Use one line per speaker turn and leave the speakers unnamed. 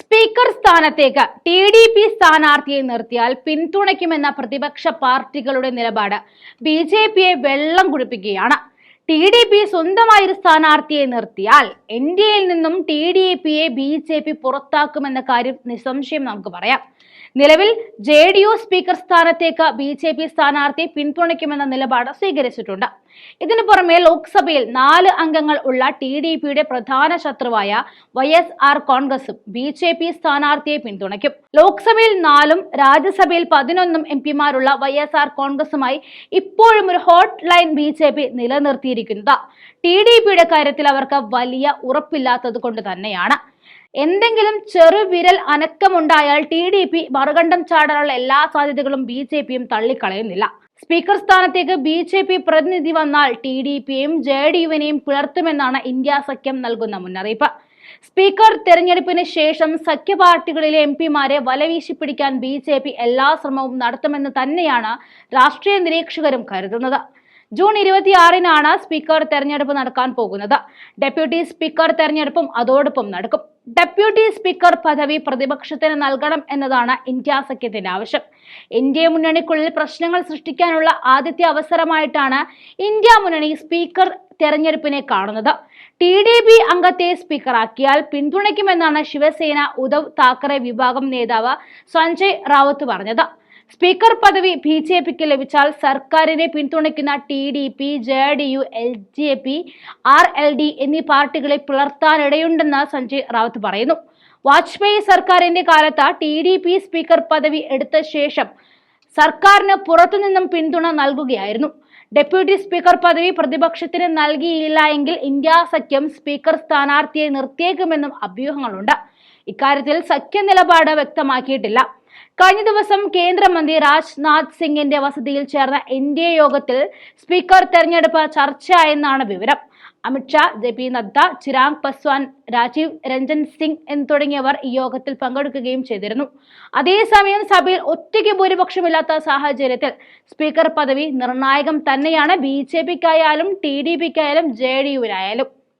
Speaker സ്ഥാനത്തേക്ക് T D P സ്ഥാനാർത്ഥിയെ നിർത്തിയാൽ പിന്തുണയ്ക്കുമെന്ന പ്രതിപക്ഷ പാർട്ടികളുടെ നിലപാട് ബി ജെ പിയെ വെള്ളം കുടിപ്പിക്കുകയാണ്. ടി ഡി പി സ്വന്തമായൊരു സ്ഥാനാർത്ഥിയെ നിർത്തിയാൽ എൻ ഡി എയിൽ നിന്നും ടി ഡി എ പിയെ ബി ജെ പി പുറത്താക്കുമെന്ന കാര്യം നിസ്സംശയം നമുക്ക് പറയാം. നിലവിൽ ജെ ഡി യു സ്പീക്കർ സ്ഥാനത്തേക്ക് ബി ജെ പി സ്ഥാനാർത്ഥിയെ പിന്തുണയ്ക്കുമെന്ന നിലപാട് സ്വീകരിച്ചിട്ടുണ്ട്. ഇതിനു പുറമെ ലോക്സഭയിൽ നാല് അംഗങ്ങൾ ഉള്ള ടി ഡി പിയുടെ പ്രധാന ശത്രുവായ വൈ എസ് ആർ കോൺഗ്രസും ബി ജെ പി സ്ഥാനാർത്ഥിയെ പിന്തുണയ്ക്കും. ലോക്സഭയിൽ നാലും രാജ്യസഭയിൽ പതിനൊന്നും എം പിമാരുള്ള വൈ എസ് ആർ കോൺഗ്രസുമായി ഇപ്പോഴും ഒരു hot line B J P നിലനിർത്തിയിരിക്കുന്നത് T D പിയുടെ കാര്യത്തിൽ അവർക്ക് വലിയ ഉറപ്പില്ലാത്തത് കൊണ്ട് തന്നെയാണ്. എന്തെങ്കിലും ചെറുവിരൽ അനക്കമുണ്ടായാൽ ടി ഡി പി മറുകണ്ഠം ചാടാനുള്ള എല്ലാ സാധ്യതകളും ബി ജെ പിയും തള്ളിക്കളയുന്നില്ല. സ്പീക്കർ സ്ഥാനത്തേക്ക് ബി ജെ പി പ്രതിനിധി വന്നാൽ ടി ഡി പിയും ജെ ഡി യുവിനെയും പിളർത്തുമെന്നാണ് ഇന്ത്യ സഖ്യം നൽകുന്ന മുന്നറിയിപ്പ്. സ്പീക്കർ തെരഞ്ഞെടുപ്പിന് ശേഷം സഖ്യ പാർട്ടികളിലെ എം പിമാരെ വലവീശി പിടിക്കാൻ ബി ജെ പി എല്ലാ ശ്രമവും നടത്തുമെന്ന് തന്നെയാണ് രാഷ്ട്രീയ നിരീക്ഷകരും കരുതുന്നത്. ജൂൺ ഇരുപത്തിയാറിനാണ് സ്പീക്കർ തെരഞ്ഞെടുപ്പ് നടക്കാൻ പോകുന്നത്. ഡെപ്യൂട്ടി സ്പീക്കർ തെരഞ്ഞെടുപ്പും അതോടൊപ്പം നടക്കും. ഡെപ്യൂട്ടി സ്പീക്കർ പദവി പ്രതിപക്ഷത്തിന് നൽകണം എന്നതാണ് ഇന്ത്യ സഖ്യത്തിന്റെ ആവശ്യം. ഇന്ത്യ മുന്നണിക്കുള്ളിൽ പ്രശ്നങ്ങൾ സൃഷ്ടിക്കാനുള്ള ആദ്യത്തെ അവസരമായിട്ടാണ് ഇന്ത്യ മുന്നണി സ്പീക്കർ തെരഞ്ഞെടുപ്പിനെ കാണുന്നത്. ടി ഡി ബി അംഗത്തെ സ്പീക്കറാക്കിയാൽ പിന്തുണയ്ക്കുമെന്നാണ് ശിവസേന ഉദ്ധവ് താക്കറെ വിഭാഗം നേതാവ് സഞ്ജയ് റാവത്ത് പറഞ്ഞത്. സ്പീക്കർ പദവി ബി ജെ പിക്ക് ലഭിച്ചാൽ സർക്കാരിനെ പിന്തുണയ്ക്കുന്ന T D P J D U L J P R L D എന്നീ പാർട്ടികളെ പിളർത്താനിടയുണ്ടെന്ന് സഞ്ജയ് റാവത്ത് പറയുന്നു. വാജ്പേയി സർക്കാരിന്റെ കാലത്ത് ടി ഡി പി സ്പീക്കർ പദവി എടുത്ത ശേഷം സർക്കാരിന് പുറത്തുനിന്നും പിന്തുണ നൽകുകയായിരുന്നു. ഡെപ്യൂട്ടി സ്പീക്കർ പദവി പ്രതിപക്ഷത്തിന് നൽകിയില്ല എങ്കിൽ ഇന്ത്യ സഖ്യം സ്പീക്കർ സ്ഥാനാർത്ഥിയെ നിർത്തിയേക്കുമെന്നും അഭ്യൂഹങ്ങളുണ്ട്. ഇക്കാര്യത്തിൽ സഖ്യ നിലപാട് വ്യക്തമാക്കിയിട്ടില്ല. കഴിഞ്ഞ ദിവസം കേന്ദ്രമന്ത്രി രാജ്നാഥ് സിംഗിന്റെ വസതിയിൽ ചേർന്ന എൻ ഡി എ യോഗത്തിൽ സ്പീക്കർ തെരഞ്ഞെടുപ്പ് ചർച്ചയായെന്നാണ് വിവരം. അമിത്ഷാ ജെ പി നദ്ദ ചിരാഗ് പസ്വാൻ രാജീവ് രഞ്ജൻ സിംഗ് എന്ന് തുടങ്ങിയവർ ഈ യോഗത്തിൽ പങ്കെടുക്കുകയും ചെയ്തിരുന്നു. അതേസമയം സഭയിൽ ഒറ്റയ്ക്ക് ഭൂരിപക്ഷമില്ലാത്ത സാഹചര്യത്തിൽ സ്പീക്കർ പദവി നിർണായകം തന്നെയാണ് ബി ജെ പിക്കായാലും ടി ഡി പിക്കായാലും ജെ ഡി യുവിനായാലും.